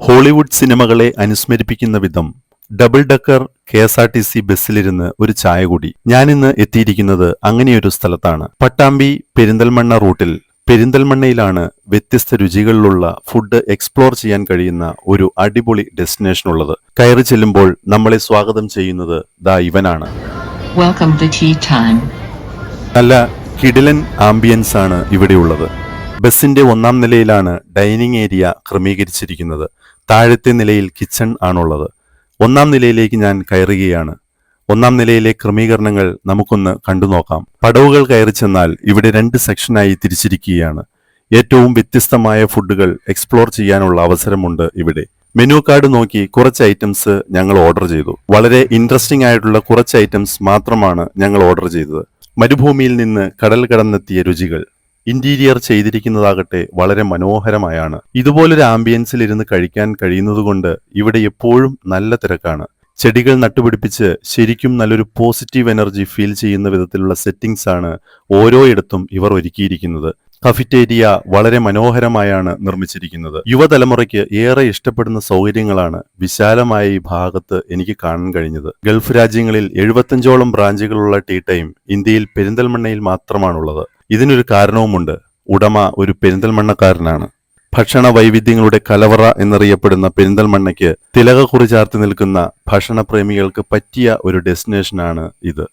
Hollywood സിനിമകളെ അനുസ്മരിപ്പിക്കുന്ന വിധം double decker K S R T C ബസ്സിലിരുന്ന് ഒരു ചായ കൂടി ഞാനിന്ന് എത്തിയിരിക്കുന്നത് അങ്ങനെയൊരു സ്ഥലത്താണ്. പട്ടാമ്പി പെരിന്തൽമണ്ണ റൂട്ടിൽ പെരിന്തൽമണ്ണയിലാണ് വ്യത്യസ്ത രുചികളിലുള്ള ഫുഡ് എക്സ്പ്ലോർ ചെയ്യാൻ കഴിയുന്ന ഒരു അടിപൊളി ഡെസ്റ്റിനേഷൻ ഉള്ളത്. കയറി ചെല്ലുമ്പോൾ നമ്മളെ സ്വാഗതം ചെയ്യുന്നത് ദാ ഇവനാണ്. നല്ല കിടിലൻ ആംബിയൻസ് ആണ് ഇവിടെയുള്ളത് ബസിന്റെ ഒന്നാം നിലയിലാണ് ഡൈനിങ് ഏരിയ ക്രമീകരിച്ചിരിക്കുന്നത്. താഴത്തെ നിലയിൽ കിച്ചൺ ആണുള്ളത്. ഒന്നാം നിലയിലേക്ക് ഞാൻ കയറുകയാണ്. ഒന്നാം നിലയിലെ ക്രമീകരണങ്ങൾ നമുക്കൊന്ന് കണ്ടു നോക്കാം. പടവുകൾ കയറി ചെന്നാൽ ഇവിടെ രണ്ട് സെക്ഷനായി തിരിച്ചിരിക്കുകയാണ്. ഏറ്റവും വ്യത്യസ്തമായ ഫുഡുകൾ എക്സ്പ്ലോർ ചെയ്യാനുള്ള അവസരമുണ്ട് ഇവിടെ. മെനു കാർഡ് നോക്കി കുറച്ച് ഐറ്റംസ് ഞങ്ങൾ ഓർഡർ ചെയ്തു. വളരെ ഇൻട്രസ്റ്റിംഗ് ആയിട്ടുള്ള കുറച്ച് ഐറ്റംസ് മാത്രമാണ് ഞങ്ങൾ ഓർഡർ ചെയ്തത്. മരുഭൂമിയിൽ നിന്ന് കടൽ കടന്നെത്തിയ രുചികൾ. ഇന്റീരിയർ ചെയ്തിരിക്കുന്നതാകട്ടെ വളരെ മനോഹരമായാണ്. ഇതുപോലൊരു ആംബിയൻസിൽ ഇരുന്ന് കഴിക്കാൻ കഴിയുന്നതുകൊണ്ട് ഇവിടെ എപ്പോഴും നല്ല തിരക്കാണ്. ചെടികൾ നട്ടുപിടിപ്പിച്ച് ശരിക്കും നല്ലൊരു പോസിറ്റീവ് എനർജി ഫീൽ ചെയ്യുന്ന വിധത്തിലുള്ള സെറ്റിംഗ്സ് ആണ് ഓരോയിടത്തും ഇവർ ഒരുക്കിയിരിക്കുന്നത്. കഫിറ്റേരിയ വളരെ മനോഹരമായാണ് നിർമ്മിച്ചിരിക്കുന്നത്. യുവതലമുറയ്ക്ക് ഏറെ ഇഷ്ടപ്പെടുന്ന സൗകര്യങ്ങളാണ് വിശാലമായ ഈ ഭാഗത്ത് എനിക്ക് കാണാൻ കഴിഞ്ഞത്. ഗൾഫ് രാജ്യങ്ങളിൽ എഴുപത്തഞ്ചോളം ബ്രാഞ്ചുകളുള്ള ടീ ടൈം ഇന്ത്യയിൽ പെരിന്തൽമണ്ണയിൽ മാത്രമാണുള്ളത്. ഇതിനൊരു കാരണവുമുണ്ട്. ഉടമ ഒരു പെരിന്തൽമണ്ണക്കാരനാണ്. ഭക്ഷണ വൈവിധ്യങ്ങളുടെ കലവറ എന്നറിയപ്പെടുന്ന പെരിന്തൽമണ്ണയ്ക്ക് തിലക കുറിച്ചാർത്തി നിൽക്കുന്ന ഭക്ഷണപ്രേമികൾക്ക് പറ്റിയ ഒരു ഡെസ്റ്റിനേഷനാണ് ഇത്.